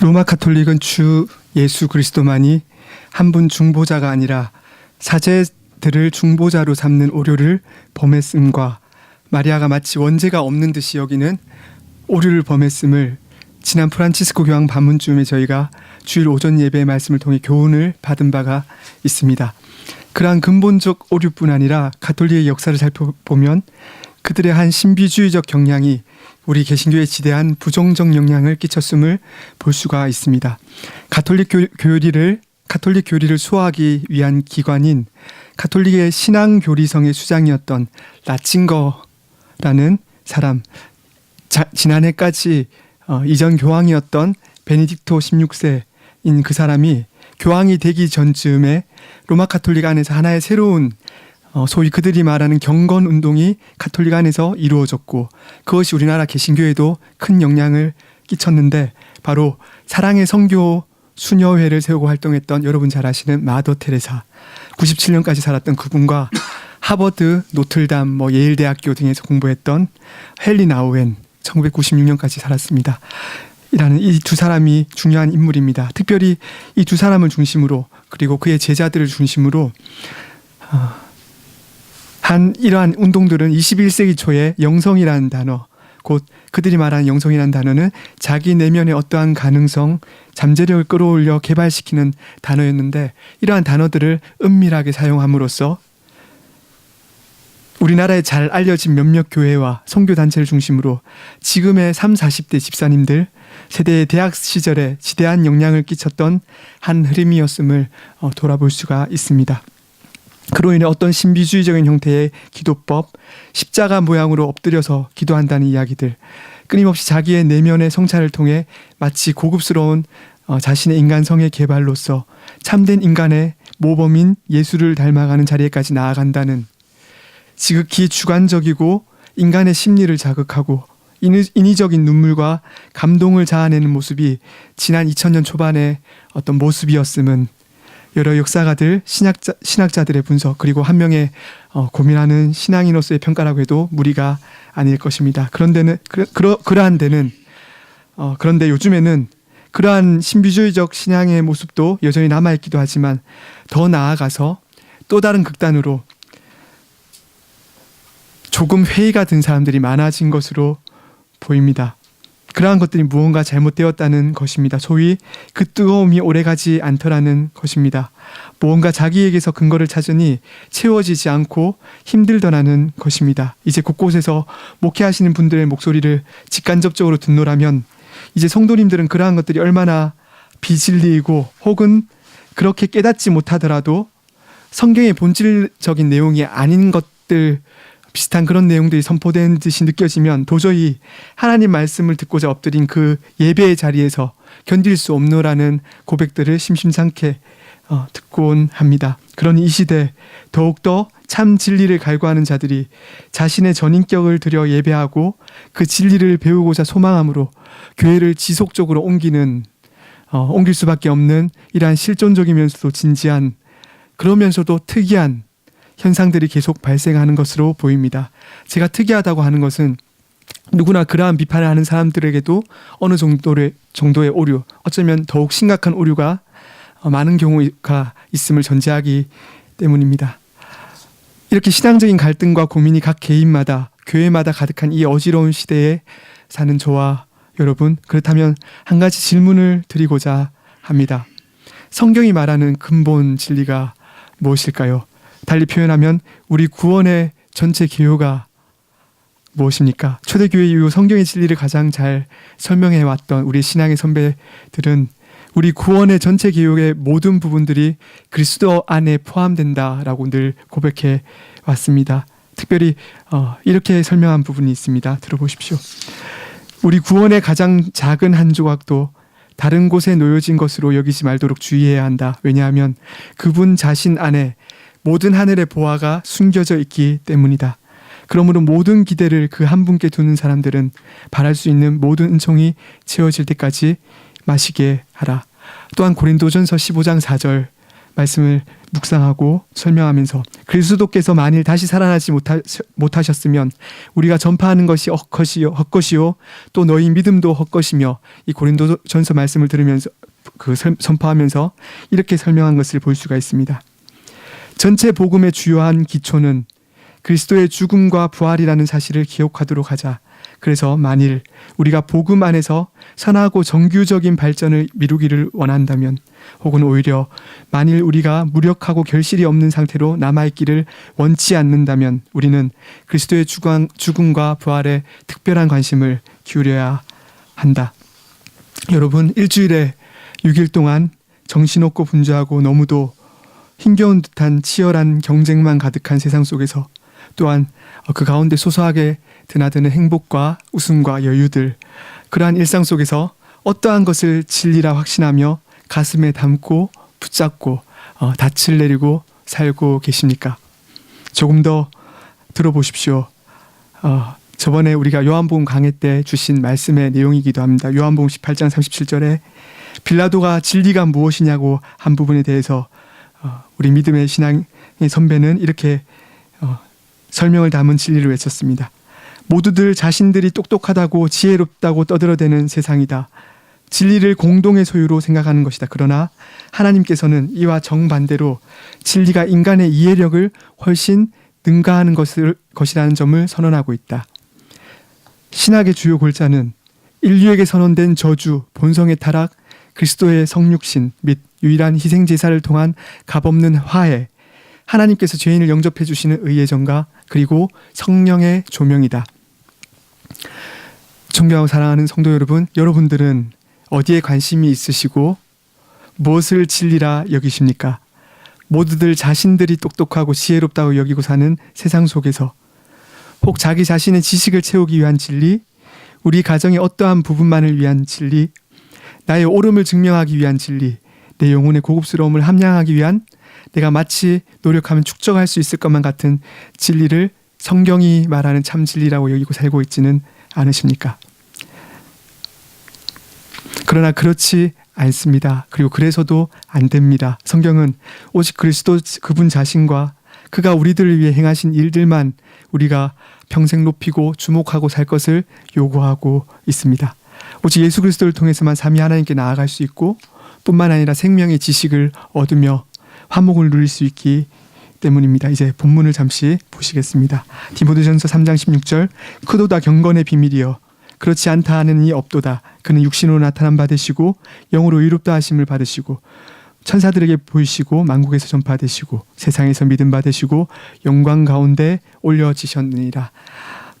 로마 카톨릭은 주 예수 그리스도만이 한 분 중보자가 아니라 사제들을 중보자로 삼는 오류를 범했음과 마리아가 마치 원죄가 없는 듯이 여기는 오류를 범했음을 지난 프란치스코 교황 반문쯤에 저희가 주일 오전 예배의 말씀을 통해 교훈을 받은 바가 있습니다. 그러한 근본적 오류뿐 아니라 가톨릭의 역사를 살펴보면 그들의 한 신비주의적 경향이 우리 개신교에 지대한 부정적 영향을 끼쳤음을 볼 수가 있습니다. 가톨릭 교, 교리를 가톨릭 교리를 수호하기 위한 기관인 가톨릭의 신앙 교리성의 수장이었던 라칭거라는 사람 자, 지난해까지 어, 이전 교황이었던 베네딕토 16세인 그 사람이 교황이 되기 전쯤에 로마 카톨릭 안에서 하나의 새로운 어, 소위 그들이 말하는 경건 운동이 카톨릭 안에서 이루어졌고 그것이 우리나라 개신교에도 큰 영향을 끼쳤는데 바로 사랑의 성교 수녀회를 세우고 활동했던 여러분 잘 아시는 마더 테레사 97년까지 살았던 그분과 하버드, 노틀담, 뭐 예일대학교 등에서 공부했던 헨리 나우엔 1996년까지 살았습니다. 이라는 이 두 사람이 중요한 인물입니다. 특별히 이 두 사람을 중심으로 그리고 그의 제자들을 중심으로 어, 한 이러한 운동들은 21세기 초에 영성이라는 단어, 곧 그들이 말하는 영성이라는 단어는 자기 내면의 어떠한 가능성, 잠재력을 끌어올려 개발시키는 단어였는데 이러한 단어들을 은밀하게 사용함으로써 우리나라에 잘 알려진 몇몇 교회와 선교 단체를 중심으로 지금의 3, 40대 집사님들 세대의 대학 시절에 지대한 영향을 끼쳤던 한 흐름이었음을 어, 돌아볼 수가 있습니다. 그로 인해 어떤 신비주의적인 형태의 기도법, 십자가 모양으로 엎드려서 기도한다는 이야기들, 끊임없이 자기의 내면의 성찰을 통해 마치 고급스러운 어, 자신의 인간성의 개발로서 참된 인간의 모범인 예수를 닮아가는 자리에까지 나아간다는 지극히 주관적이고 인간의 심리를 자극하고 인위- 인위적인 눈물과 감동을 자아내는 모습이 지난 2000년 초반의 어떤 모습이었음은 여러 역사가들 신학자, 신학자들의 분석 그리고 한 명의 어, 고민하는 신앙인으로서의 평가라고 해도 무리가 아닐 것입니다. 그런데는 그, 그러, 그러한 데는 어, 그런데 요즘에는 그러한 신비주의적 신앙의 모습도 여전히 남아 있기도 하지만 더 나아가서 또 다른 극단으로 조금 회의가 든 사람들이 많아진 것으로 보입니다. 그러한 것들이 무언가 잘못되었다는 것입니다. 소위 그 뜨거움이 오래가지 않더라는 것입니다. 무언가 자기에게서 근거를 찾으니 채워지지 않고 힘들더라는 것입니다. 이제 곳곳에서 목회하시는 분들의 목소리를 직간접적으로 듣노라면 이제 성도님들은 그러한 것들이 얼마나 비진리이고 혹은 그렇게 깨닫지 못하더라도 성경의 본질적인 내용이 아닌 것들 비슷한 그런 내용들이 선포된 듯이 느껴지면 도저히 하나님 말씀을 듣고자 엎드린 그 예배의 자리에서 견딜 수 없노라는 고백들을 심심찮게 어, 듣곤 합니다. 그러니 이 시대 더욱더 참 진리를 갈구하는 자들이 자신의 전인격을 들여 예배하고 그 진리를 배우고자 소망함으로 교회를 지속적으로 옮기는 어, 옮길 수밖에 없는 이러한 실존적이면서도 진지한 그러면서도 특이한 현상들이 계속 발생하는 것으로 보입니다. 제가 특이하다고 하는 것은 누구나 그러한 비판을 하는 사람들에게도 어느 정도의 정도의 오류, 어쩌면 더욱 심각한 오류가 어, 많은 경우가 있음을 전제하기 때문입니다. 이렇게 신앙적인 갈등과 고민이 각 개인마다 교회마다 가득한 이 어지러운 시대에 사는 저와 여러분 그렇다면 한 가지 질문을 드리고자 합니다. 성경이 말하는 근본 진리가 무엇일까요? 달리 표현하면 우리 구원의 전체 기호가 무엇입니까? 초대교회 이후 성경의 진리를 가장 잘 설명해 왔던 우리 신앙의 선배들은 우리 구원의 전체 기호의 모든 부분들이 그리스도 안에 포함된다라고 늘 고백해 왔습니다. 특별히 어, 이렇게 설명한 부분이 있습니다. 들어보십시오. 우리 구원의 가장 작은 한 조각도 다른 곳에 놓여진 것으로 여기지 말도록 주의해야 한다. 왜냐하면 그분 자신 안에 모든 하늘의 보화가 숨겨져 있기 때문이다. 그러므로 모든 기대를 그 한 분께 두는 사람들은 바랄 수 있는 모든 은총이 채워질 때까지 마시게 하라. 또한 고린도전서 15장 4절 말씀을 묵상하고 설명하면서 그리스도께서 만일 다시 살아나지 못하, 못하셨으면 우리가 전파하는 것이 헛것이요, 헛것이요 또 너희 믿음도 헛것이며 이 고린도전서 말씀을 들으면서 그 설- 선포하면서 이렇게 설명한 것을 볼 수가 있습니다. 전체 복음의 주요한 기초는 그리스도의 죽음과 부활이라는 사실을 기억하도록 하자. 그래서 만일 우리가 복음 안에서 선하고 정규적인 발전을 미루기를 원한다면 혹은 오히려 만일 우리가 무력하고 결실이 없는 상태로 남아있기를 원치 않는다면 우리는 그리스도의 죽음, 죽음과 부활에 특별한 관심을 기울여야 한다. 여러분 일주일에 6일 동안 정신없고 분주하고 너무도 힘겨운 듯한 치열한 경쟁만 가득한 세상 속에서 또한 그 가운데 소소하게 드나드는 행복과 웃음과 여유들 그러한 일상 속에서 어떠한 것을 진리라 확신하며 가슴에 담고 붙잡고 어, 닻을 내리고 살고 계십니까? 조금 더 들어보십시오. 어, 저번에 우리가 요한복음 강해 때 주신 말씀의 내용이기도 합니다. 요한복음 18장 37절에 빌라도가 진리가 무엇이냐고 한 부분에 대해서 어, 우리 믿음의 신앙의 선배는 이렇게 어, 설명을 담은 진리를 외쳤습니다. 모두들 자신들이 똑똑하다고 지혜롭다고 떠들어대는 세상이다. 진리를 공동의 소유로 생각하는 것이다. 그러나 하나님께서는 이와 정반대로 진리가 인간의 이해력을 훨씬 능가하는 것을, 것이라는 점을 선언하고 있다. 신학의 주요 골자는 인류에게 선언된 저주, 본성의 타락, 그리스도의 성육신 및 유일한 희생 제사를 통한 값없는 화해, 하나님께서 죄인을 영접해 주시는 의의 전가 그리고 성령의 조명이다. 존경하고 사랑하는 성도 여러분, 여러분들은 어디에 관심이 있으시고 무엇을 진리라 여기십니까? 모두들 자신들이 똑똑하고 지혜롭다고 여기고 사는 세상 속에서 혹 자기 자신의 지식을 채우기 위한 진리, 우리 가정의 어떠한 부분만을 위한 진리, 나의 옳음을 증명하기 위한 진리, 내 영혼의 고급스러움을 함양하기 위한 내가 마치 노력하면 축적할 수 있을 것만 같은 진리를 성경이 말하는 참 진리라고 여기고 살고 있지는 않으십니까? 그러나 그렇지 않습니다. 그리고 그래서도 안 됩니다. 성경은 오직 그리스도 그분 자신과 그가 우리들을 위해 행하신 일들만 우리가 평생 높이고 주목하고 살 것을 요구하고 있습니다. 오직 예수 그리스도를 통해서만 삼위 하나님께 나아갈 수 있고 뿐만 아니라 생명의 지식을 얻으며 화목을 누릴 수 있기 때문입니다. 이제 본문을 잠시 보시겠습니다. 디모데전서 3장 16절 크도다 경건의 비밀이여 그렇지 않다 하는 이 없도다 그는 육신으로 나타난 바 되시고 영으로 의롭다 하심을 받으시고 천사들에게 보이시고 만국에서 전파되시고 세상에서 믿음 받으시고 영광 가운데 올려지셨느니라.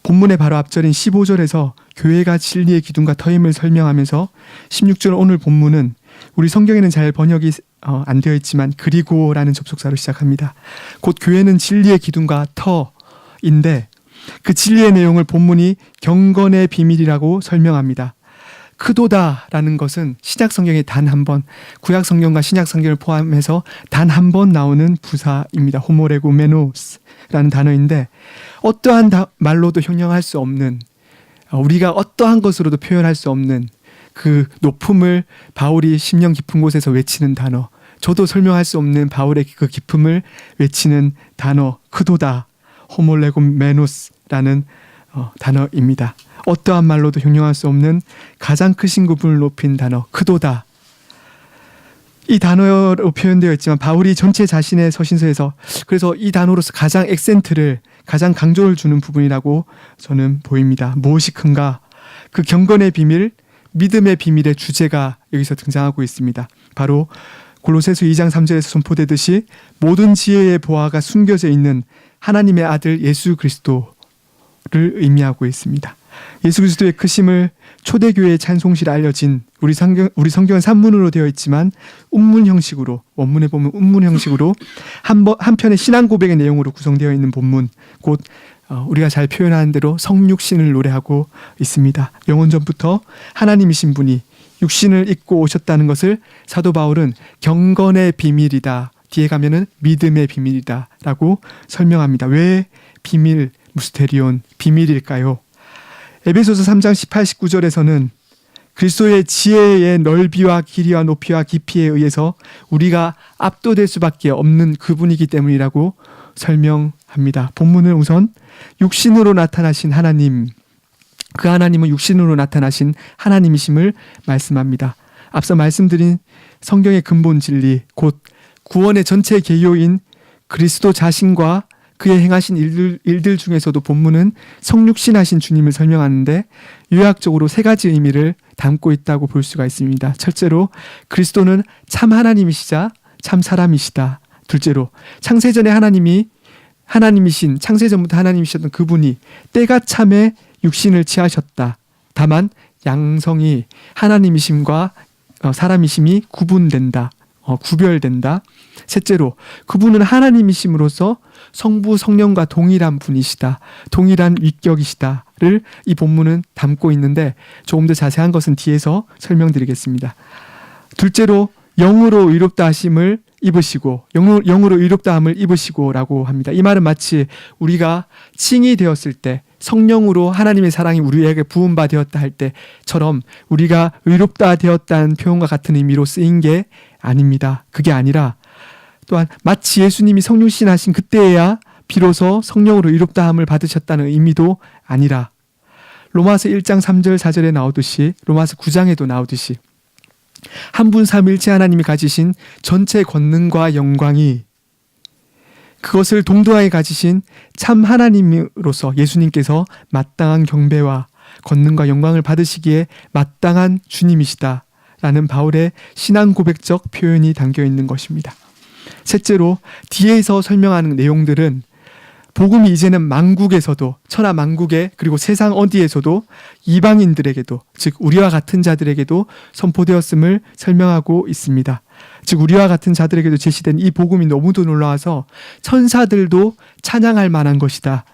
본문의 바로 앞절인 15절에서 교회가 진리의 기둥과 터임을 설명하면서 16절 오늘 본문은 우리 성경에는 잘 번역이 어, 안 되어 있지만 그리고라는 접속사로 시작합니다. 곧 교회는 진리의 기둥과 터인데 그 진리의 내용을 본문이 경건의 비밀이라고 설명합니다. 크도다라는 것은 신약 성경에 단 한 번, 구약 성경과 신약 성경을 포함해서 단 한 번 나오는 부사입니다. 호모레고 메노스라는 단어인데 어떠한 다- 말로도 형용할 수 없는 어, 우리가 어떠한 것으로도 표현할 수 없는 그 높음을 바울이 심령 깊은 곳에서 외치는 단어. 저도 설명할 수 없는 바울의 그 깊음을 외치는 단어 크도다 호몰레고 메노스라는 어, 단어입니다. 어떠한 말로도 형용할 수 없는 가장 크신 그분을 높인 단어 크도다. 이 단어로 표현되어 있지만 바울이 전체 자신의 서신서에서 그래서 이 단어로서 가장 액센트를 가장 강조를 주는 부분이라고 저는 보입니다. 무엇이 큰가? 그 경건의 비밀, 믿음의 비밀의 주제가 여기서 등장하고 있습니다. 바로 골로새서 2장 3절에서 선포되듯이 모든 지혜의 보화가 숨겨져 있는 하나님의 아들 예수 그리스도를 의미하고 있습니다. 예수 그리스도의 크심을 초대교회의 찬송시에 알려진 우리 성경 우리 성경은 산문으로 되어 있지만 운문 형식으로 원문에 보면 운문 형식으로 한, 번, 한 편의 신앙 고백의 내용으로 구성되어 있는 본문 곧 어, 우리가 잘 표현하는 대로 성육신을 노래하고 있습니다. 영원 전부터 하나님이신 분이 육신을 입고 오셨다는 것을 사도 바울은 경건의 비밀이다. 뒤에 가면은 믿음의 비밀이다라고 설명합니다. 왜 비밀 무스테리온 비밀일까요? 에베소서 3장 18, 19절에서는 그리스도의 지혜의 넓이와 길이와 높이와 깊이에 의해서 우리가 압도될 수밖에 없는 그분이기 때문이라고 설명합니다. 본문은 우선 육신으로 나타나신 하나님, 그 하나님은 육신으로 나타나신 하나님이심을 말씀합니다. 앞서 말씀드린 성경의 근본 진리, 곧 구원의 전체 개요인 그리스도 자신과 그의 행하신 일들, 일들 중에서도 본문은 성육신하신 주님을 설명하는데 요약적으로 세 가지 의미를 담고 있다고 볼 수가 있습니다. 첫째로 그리스도는 참 하나님이시자 참 사람이시다. 둘째로 창세전에 하나님이 하나님이신 창세전부터 하나님이셨던 그분이 때가 참에 육신을 취하셨다. 다만 양성이 하나님이심과 어, 사람이심이 구분된다. 어, 구별된다. 셋째로 그분은 하나님이심으로써 성부 성령과 동일한 분이시다. 동일한 위격이시다를 이 본문은 담고 있는데 조금 더 자세한 것은 뒤에서 설명드리겠습니다. 둘째로 영으로 의롭다 하심을 입으시고 영으로, 영으로 의롭다 함을 입으시고라고 합니다. 이 말은 마치 우리가 칭이 되었을 때 성령으로 하나님의 사랑이 우리에게 부음바 되었다 할 때처럼 우리가 의롭다 되었다는 표현과 같은 의미로 쓰인 게 아닙니다. 그게 아니라 또한 마치 예수님이 성육신 하신 그때에야 비로소 성령으로 의롭다함을 받으셨다는 의미도 아니라 로마서 1장 3절 4절에 나오듯이 로마서 9장에도 나오듯이 한 분 삼일체 하나님이 가지신 전체 권능과 영광이 그것을 동등하게 가지신 참 하나님으로서 예수님께서 마땅한 경배와 권능과 영광을 받으시기에 마땅한 주님이시다. 라는 바울의 신앙 고백적 표현이 담겨 있는 것입니다. 셋째로 뒤에서 설명하는 내용들은 복음이 이제는 만국에서도 천하 만국에 그리고 세상 어디에서도 이방인들에게도 즉 우리와 같은 자들에게도 선포되었음을 설명하고 있습니다. 즉 우리와 같은 자들에게도 제시된 이 복음이 너무도 놀라워서 천사들도 찬양할 만한 것이다.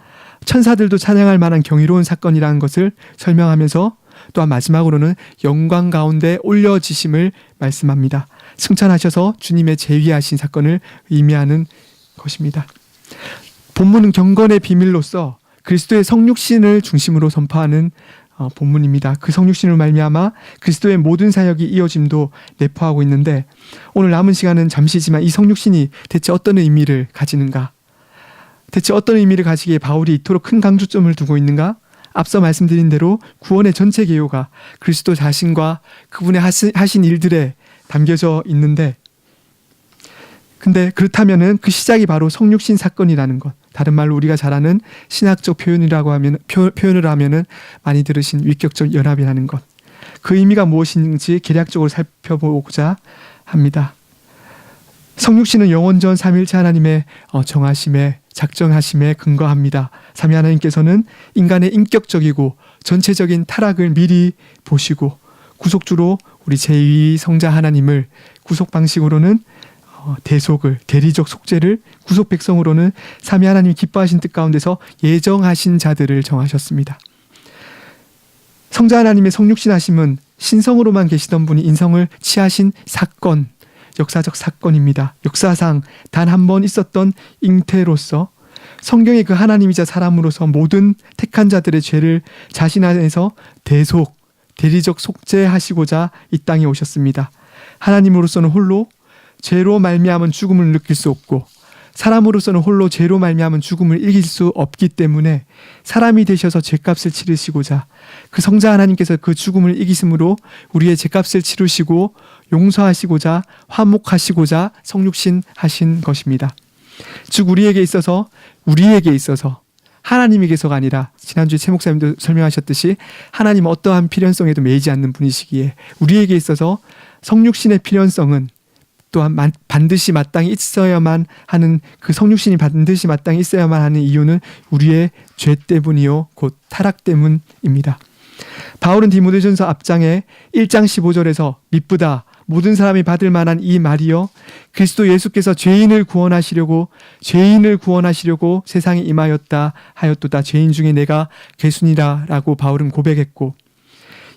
천사들도 찬양할 만한 경이로운 사건이라는 것을 설명하면서 또한 마지막으로는 영광 가운데 올려지심을 말씀합니다. 승천하셔서 주님의 제위하신 사건을 의미하는 것입니다. 본문은 경건의 비밀로서 그리스도의 성육신을 중심으로 선포하는 어, 본문입니다. 그 성육신을 말미암아 그리스도의 모든 사역이 이어짐도 내포하고 있는데 오늘 남은 시간은 잠시지만 이 성육신이 대체 어떤 의미를 가지는가? 대체 어떤 의미를 가지기에 바울이 이토록 큰 강조점을 두고 있는가? 앞서 말씀드린 대로 구원의 전체 개요가 그리스도 자신과 그분의 하신 일들에 담겨져 있는데 근데 그렇다면은 그 시작이 바로 성육신 사건이라는 것. 다른 말로 우리가 잘 아는 신학적 표현이라고 하면 표, 표현을 하면은 많이 들으신 위격적 연합이라는 것. 그 의미가 무엇인지 계략적으로 살펴보고자 합니다. 성육신은 영원전 삼일체 하나님의 어, 정하심에 작정하심에 근거합니다. 삼위 하나님께서는 인간의 인격적이고 전체적인 타락을 미리 보시고 구속주로 우리 제2 성자 하나님을 구속 방식으로는 어, 대속을 대리적 속죄를 구속 백성으로는 삼위 하나님이 기뻐하신 뜻 가운데서 예정하신 자들을 정하셨습니다. 성자 하나님의 성육신 하심은 신성으로만 계시던 분이 인성을 취하신 사건, 역사적 사건입니다. 역사상 단 한 번 있었던 잉태로서 성경의 그 하나님이자 사람으로서 모든 택한 자들의 죄를 자신 안에서 대속, 대리적 속죄하시고자 이 땅에 오셨습니다. 하나님으로서는 홀로 죄로 말미암은 죽음을 느낄 수 없고 사람으로서는 홀로 죄로 말미암은 죽음을 이길 수 없기 때문에 사람이 되셔서 죄값을 치르시고자 그 성자 하나님께서 그 죽음을 이기심으로 우리의 죄값을 치르시고 용서하시고자 화목하시고자 성육신 하신 것입니다. 즉 우리에게 있어서 우리에게 있어서 하나님에게서가 아니라 지난주에 최 목사님도 설명하셨듯이 하나님 어떠한 필연성에도 매이지 않는 분이시기에 우리에게 있어서 성육신의 필연성은 또한 반드시 마땅히 있어야만 하는 그 성육신이 반드시 마땅히 있어야만 하는 이유는 우리의 죄 때문이요 곧 타락 때문입니다. 바울은 디모데전서 앞장에 1장 15절에서 미쁘다 모든 사람이 받을 만한 이 말이요 그리스도 예수께서 죄인을 구원하시려고 죄인을 구원하시려고 세상에 임하였다 하였도다 죄인 중에 내가 괴순이라라고 바울은 고백했고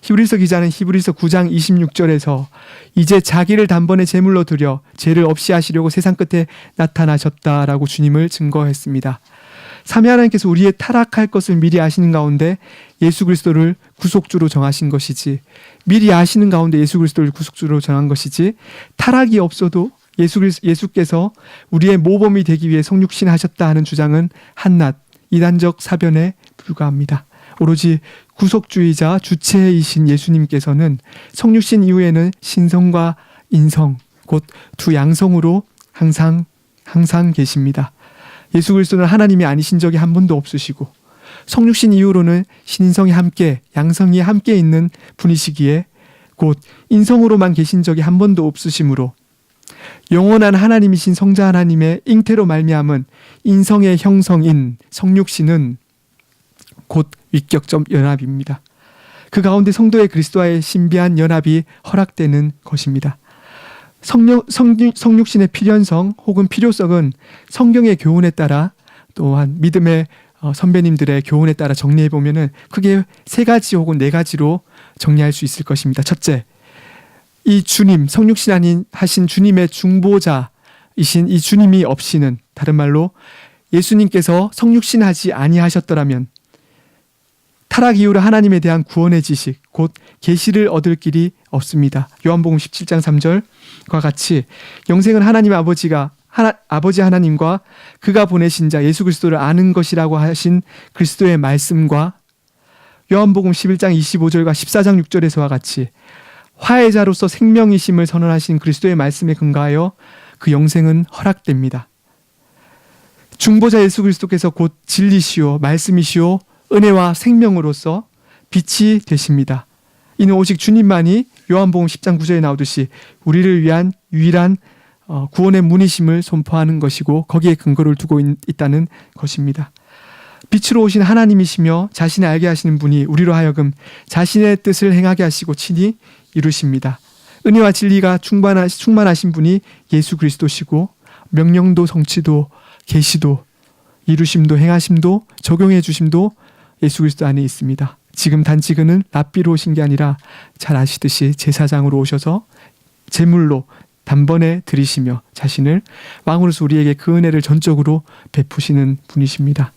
히브리서 기자는 히브리서 9장 26절에서 이제 자기를 단번에 제물로 드려 죄를 없이 하시려고 세상 끝에 나타나셨다라고 주님을 증거했습니다. 삼위 하나님께서 우리의 타락할 것을 미리 아시는 가운데 예수 그리스도를 구속주로 정하신 것이지 미리 아시는 가운데 예수 그리스도를 구속주로 정한 것이지 타락이 없어도 예수 예수께서 우리의 모범이 되기 위해 성육신 하셨다 하는 주장은 한낱 이단적 사변에 불과합니다. 오로지 구속주의자 주체이신 예수님께서는 성육신 이후에는 신성과 인성 곧 두 양성으로 항상 항상 계십니다. 예수 그리스도는 하나님이 아니신 적이 한 번도 없으시고 성육신 이후로는 신인성이 함께 양성이 함께 있는 분이시기에 곧 인성으로만 계신 적이 한 번도 없으시므로 영원한 하나님이신 성자 하나님의 잉태로 말미암은 인성의 형성인 성육신은 곧 위격점 연합입니다. 그 가운데 성도의 그리스도와의 신비한 연합이 허락되는 것입니다. 성령, 성육, 성육신의 필연성 혹은 필요성은 성경의 교훈에 따라 또한 믿음의 어, 선배님들의 교훈에 따라 정리해 보면은 크게 세 가지 혹은 네 가지로 정리할 수 있을 것입니다. 첫째, 이 주님 성육신 아닌 하신 주님의 중보자이신 이 주님이 없이는 다른 말로 예수님께서 성육신하지 아니하셨더라면 타락 이후로 하나님에 대한 구원의 지식 곧 계시를 얻을 길이 없습니다. 요한복음 17장 3절과 같이 영생은 하나님 아버지가 하나, 아버지 하나님과 그가 보내신 자 예수 그리스도를 아는 것이라고 하신 그리스도의 말씀과 요한복음 11장 25절과 14장 6절에서와 같이 화해자로서 생명이심을 선언하신 그리스도의 말씀에 근거하여 그 영생은 허락됩니다. 중보자 예수 그리스도께서 곧 진리시오 말씀이시오 은혜와 생명으로서 빛이 되십니다. 이는 오직 주님만이 요한복음 10장 9절에 나오듯이 우리를 위한 유일한 어, 구원의 문이심을 선포하는 것이고 거기에 근거를 두고 있, 다는 것입니다. 빛으로 오신 하나님이시며 자신을 알게 하시는 분이 우리로 하여금 자신의 뜻을 행하게 하시고 친히 이루십니다. 은혜와 진리가 충만하, 충만하신 분이 예수 그리스도시고 명령도 성취도 계시도 이루심도 행하심도 적용해 주심도 예수 그리스도 안에 있습니다. 지금 단지 그는 랍비로 오신 게 아니라 잘 아시듯이 제사장으로 오셔서 제물로 단번에 들이시며 자신을 왕으로서 우리에게 그 은혜를 전적으로 베푸시는 분이십니다.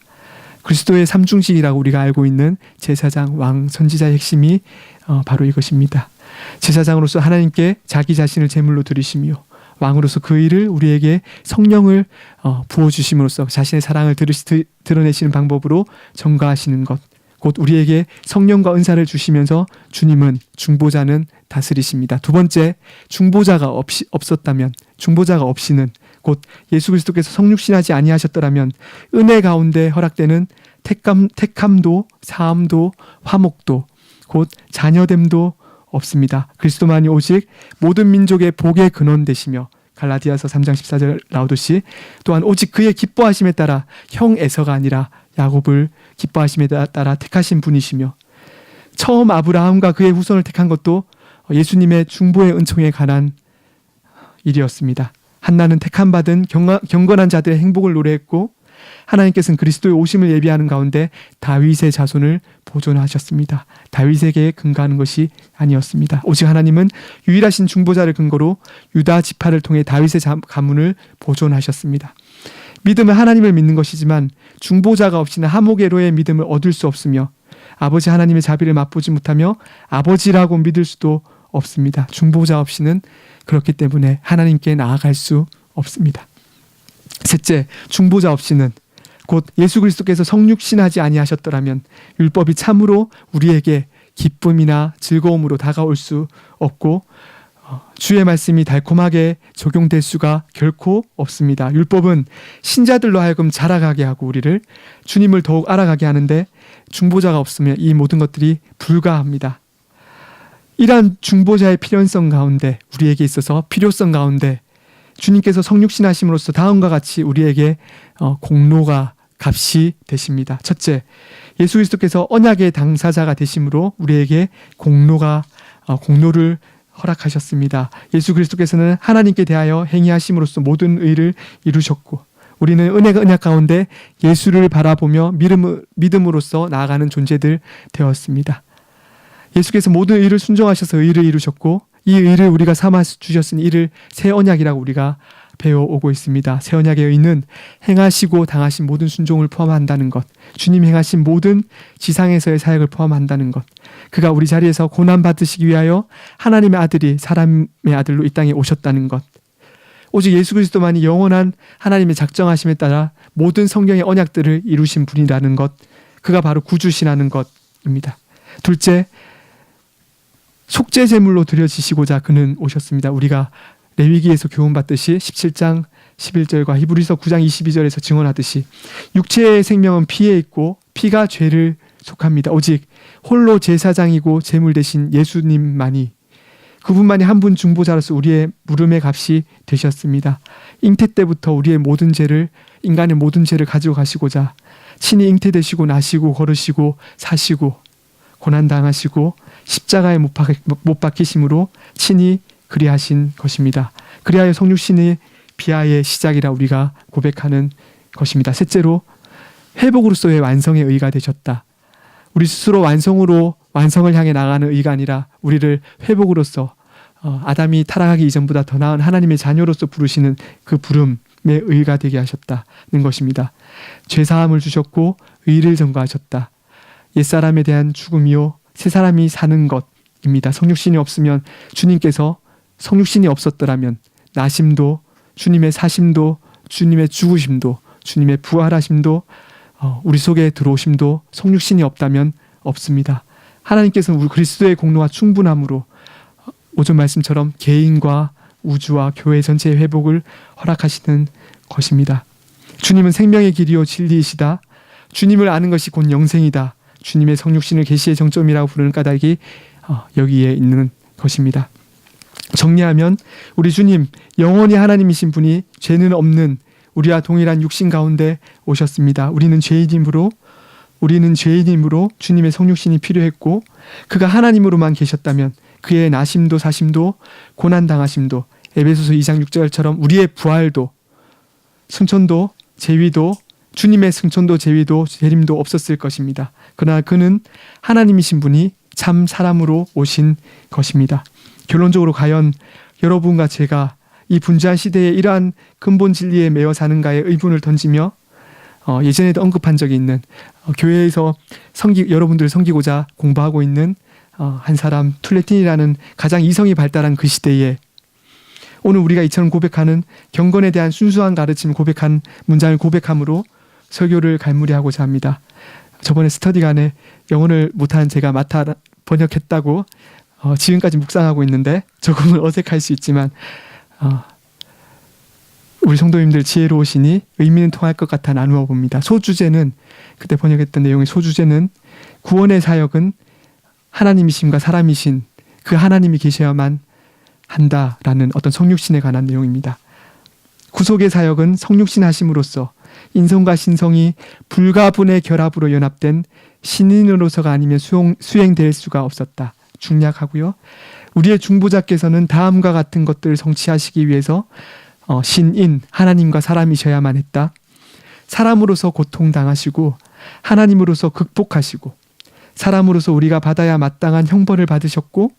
그리스도의 삼중직이라고 우리가 알고 있는 제사장, 왕, 선지자의 핵심이 어, 바로 이것입니다. 제사장으로서 하나님께 자기 자신을 제물로 드리시며 왕으로서 그 일을 우리에게 성령을 어, 부어 주심으로써 자신의 사랑을 드러내시는 방법으로 전가하시는 것. 곧 우리에게 성령과 은사를 주시면서 주님은 중보자는 다스리십니다. 두 번째, 중보자가 없이, 없었다면, 중보자가 없이는 곧 예수 그리스도께서 성육신하지 아니하셨더라면 은혜 가운데 허락되는 택감, 택함도, 사함도, 화목도, 곧 자녀됨도 없습니다. 그리스도만이 오직 모든 민족의 복의 근원 되시며 갈라디아서 3장 14절 나오듯이 또한 오직 그의 기뻐하심에 따라 형 에서가 아니라 야곱을 기뻐하심에 따라 택하신 분이시며 처음 아브라함과 그의 후손을 택한 것도 예수님의 중보의 은총에 관한 일이었습니다. 한나는 택함 받은 경건한 자들의 행복을 노래했고 하나님께서는 그리스도의 오심을 예비하는 가운데 다윗의 자손을 보존하셨습니다. 다윗에게 근거하는 것이 아니었습니다. 오직 하나님은 유일하신 중보자를 근거로 유다 지파를 통해 다윗의 가문을 보존하셨습니다. 믿음은 하나님을 믿는 것이지만 중보자가 없이는 하모게로의 믿음을 얻을 수 없으며 아버지 하나님의 자비를 맛보지 못하며 아버지라고 믿을 수도 없습니다. 중보자 없이는 그렇기 때문에 하나님께 나아갈 수 없습니다. 셋째, 중보자 없이는 곧 예수 그리스도께서 성육신하지 아니하셨더라면 율법이 참으로 우리에게 기쁨이나 즐거움으로 다가올 수 없고 어, 주의 말씀이 달콤하게 적용될 수가 결코 없습니다. 율법은 신자들로 하여금 자라가게 하고 우리를 주님을 더욱 알아가게 하는데 중보자가 없으면 이 모든 것들이 불가합니다. 이러한 중보자의 필연성 가운데 우리에게 있어서 필요성 가운데 주님께서 성육신 하심으로써 다음과 같이 우리에게 어, 공로가 값이 되십니다. 첫째, 예수 그리스도께서 언약의 당사자가 되심으로 우리에게 공로가 어, 공로를 허락하셨습니다. 예수 그리스도께서는 하나님께 대하여 행위하심으로써 모든 의를 이루셨고 우리는 은혜가 은약 가운데 예수를 바라보며 믿음, 믿음으로써 나아가는 존재들 되었습니다. 예수께서 모든 의를 순종하셔서 의를 이루셨고 이 의를 우리가 삼아 주셨으니 이를 새 언약이라고 우리가 배워오고 있습니다. 새 언약의 의는 행하시고 당하신 모든 순종을 포함한다는 것, 주님 행하신 모든 지상에서의 사역을 포함한다는 것, 그가 우리 자리에서 고난 받으시기 위하여 하나님의 아들이 사람의 아들로 이 땅에 오셨다는 것, 오직 예수 그리스도만이 영원한 하나님의 작정하심에 따라 모든 성경의 언약들을 이루신 분이라는 것, 그가 바로 구주시라는 것입니다. 둘째, 속죄 제물로 드려지시고자 그는 오셨습니다. 우리가 레위기에서 교훈받듯이 17장 11절과 히브리서 9장 22절에서 증언하듯이 육체의 생명은 피에 있고 피가 죄를 속합니다. 오직 홀로 제사장이고 제물 대신 예수님만이 그분만이 한 분 중보자로서 우리의 물음의 값이 되셨습니다. 잉태 때부터 우리의 모든 죄를 인간의 모든 죄를 가지고 가시고자 친히 잉태되시고 나시고 걸으시고 사시고 고난 당하시고 십자가에 못, 박, 못 박히심으로 친히 그리하신 것입니다. 그리하여 성육신의 비하의 시작이라 우리가 고백하는 것입니다. 셋째로 회복으로서의 완성의 의가 되셨다. 우리 스스로 완성으로 완성을 향해 나가는 의가 아니라 우리를 회복으로서 어, 아담이 타락하기 이전보다 더 나은 하나님의 자녀로서 부르시는 그 부름의 의가 되게 하셨다는 것입니다. 죄 사함을 주셨고 의를 전가하셨다. 옛사람에 대한 죽음이요 새 사람이 사는 것입니다. 성육신이 없으면 주님께서 성육신이 없었더라면 나심도 주님의 사심도 주님의 죽으심도 주님의 부활하심도 어, 우리 속에 들어오심도 성육신이 없다면 없습니다. 하나님께서는 우리 그리스도의 공로가 충분함으로 어, 오전 말씀처럼 개인과 우주와 교회 전체의 회복을 허락하시는 것입니다. 주님은 생명의 길이요 진리이시다. 주님을 아는 것이 곧 영생이다. 주님의 성육신을 계시의 정점이라고 부르는 까닭이 어, 여기에 있는 것입니다. 정리하면 우리 주님 영원히 하나님이신 분이 죄는 없는 우리와 동일한 육신 가운데 오셨습니다. 우리는 죄인이므로 우리는 죄인이므로 주님의 성육신이 필요했고 그가 하나님으로만 계셨다면 그의 나심도 사심도 고난 당하심도 에베소서 2장 6절처럼 우리의 부활도 승천도 제위도 주님의 승천도 제위도 재림도 없었을 것입니다. 그러나 그는 하나님이신 분이 참 사람으로 오신 것입니다. 결론적으로 과연 여러분과 제가 이 분주한 시대에 이러한 근본 진리에 매여 사는가에 의문을 던지며 어, 예전에도 언급한 적이 있는 어, 교회에서 성기 여러분들 섬기고자 공부하고 있는 어, 한 사람 툴레틴이라는 가장 이성이 발달한 그 시대에 오늘 우리가 이처럼 고백하는 경건에 대한 순수한 가르침 고백한 문장을 고백함으로 설교를 갈무리하고자 합니다. 저번에 스터디간에 영어를 못한 제가 맡아 번역했다고 어, 지금까지 묵상하고 있는데 조금은 어색할 수 있지만 어, 우리 성도님들 지혜로우시니 의미는 통할 것 같아 나누어 봅니다. 소주제는 그때 번역했던 내용의 소주제는 구원의 사역은 하나님이심과 사람이신 그 하나님이 계셔야만 한다라는 어떤 성육신에 관한 내용입니다. 구속의 사역은 성육신 하심으로써 인성과 신성이 불가분의 결합으로 연합된 신인으로서가 아니면 수용, 수행될 수가 없었다. 중략하고요. 우리의 중보자께서는 다음과 같은 것들을 성취하시기 위해서 어, 신인 하나님과 사람이셔야만 했다. 사람으로서 고통 당하시고 하나님으로서 극복하시고 사람으로서 우리가 받아야 마땅한 형벌을 받으셨고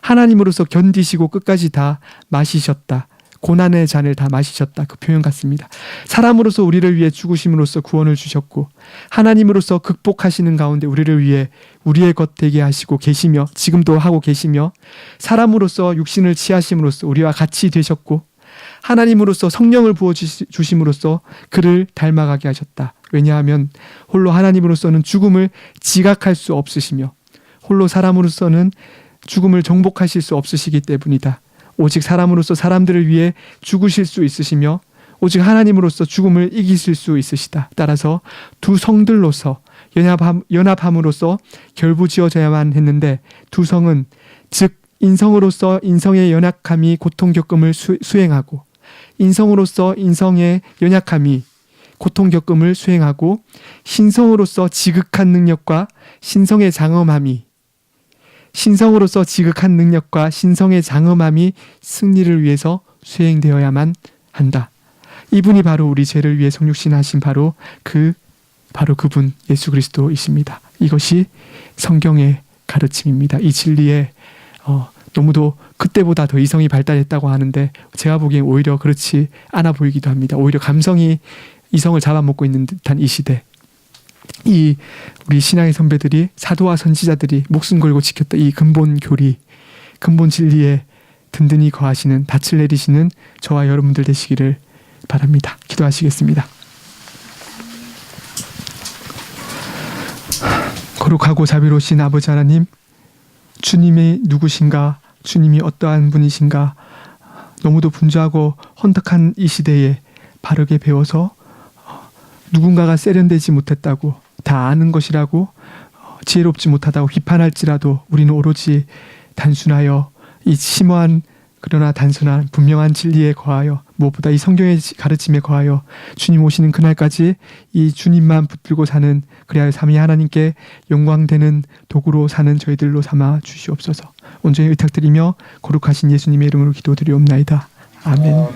하나님으로서 견디시고 끝까지 다 마시셨다. 고난의 잔을 다 마시셨다. 그 표현 같습니다. 사람으로서 우리를 위해 죽으심으로써 구원을 주셨고 하나님으로서 극복하시는 가운데 우리를 위해 우리의 것 되게 하시고 계시며 지금도 하고 계시며 사람으로서 육신을 취하심으로써 우리와 같이 되셨고 하나님으로서 성령을 부어 주심으로써 그를 닮아가게 하셨다. 왜냐하면 홀로 하나님으로서는 죽음을 지각할 수 없으시며 홀로 사람으로서는 죽음을 정복하실 수 없으시기 때문이다. 오직 사람으로서 사람들을 위해 죽으실 수 있으시며 오직 하나님으로서 죽음을 이기실 수 있으시다. 따라서 두 성들로서 연합함, 연합함으로써 결부지어져야만 했는데 두 성은 즉 인성으로서 인성의 연약함이 고통 겪음을 수, 수행하고 인성으로서 인성의 연약함이 고통 겪음을 수행하고 신성으로서 지극한 능력과 신성의 장엄함이 신성으로서 지극한 능력과 신성의 장엄함이 승리를 위해서 수행되어야만 한다. 이분이 바로 우리 죄를 위해 성육신하신 바로 그 바로 그분 예수 그리스도이십니다. 이것이 성경의 가르침입니다. 이 진리에 어, 너무도 그때보다 더 이성이 발달했다고 하는데 제가 보기엔 오히려 그렇지 않아 보이기도 합니다. 오히려 감성이 이성을 잡아먹고 있는 듯한 이 시대. 이 우리 신앙의 선배들이 사도와 선지자들이 목숨 걸고 지켰다 이 근본 교리, 근본 진리에 든든히 거하시는 닻을 내리시는 저와 여러분들 되시기를 바랍니다. 기도하시겠습니다. 거룩하고 자비로우신 아버지 하나님, 주님이 누구신가, 주님이 어떠한 분이신가, 너무도 분주하고 헌탁한 이 시대에 바르게 배워서 어, 누군가가 세련되지 못했다고 다 아는 것이라고 어, 지혜롭지 못하다고 비판할지라도 우리는 오로지 단순하여 이 심오한 그러나 단순한 분명한 진리에 거하여 무엇보다 이 성경의 가르침에 거하여 주님 오시는 그날까지 이 주님만 붙들고 사는 그리하여 삼위 하나님께 영광되는 도구로 사는 저희들로 삼아 주시옵소서 온전히 의탁드리며 거룩하신 예수님의 이름으로 기도드리옵나이다 아멘.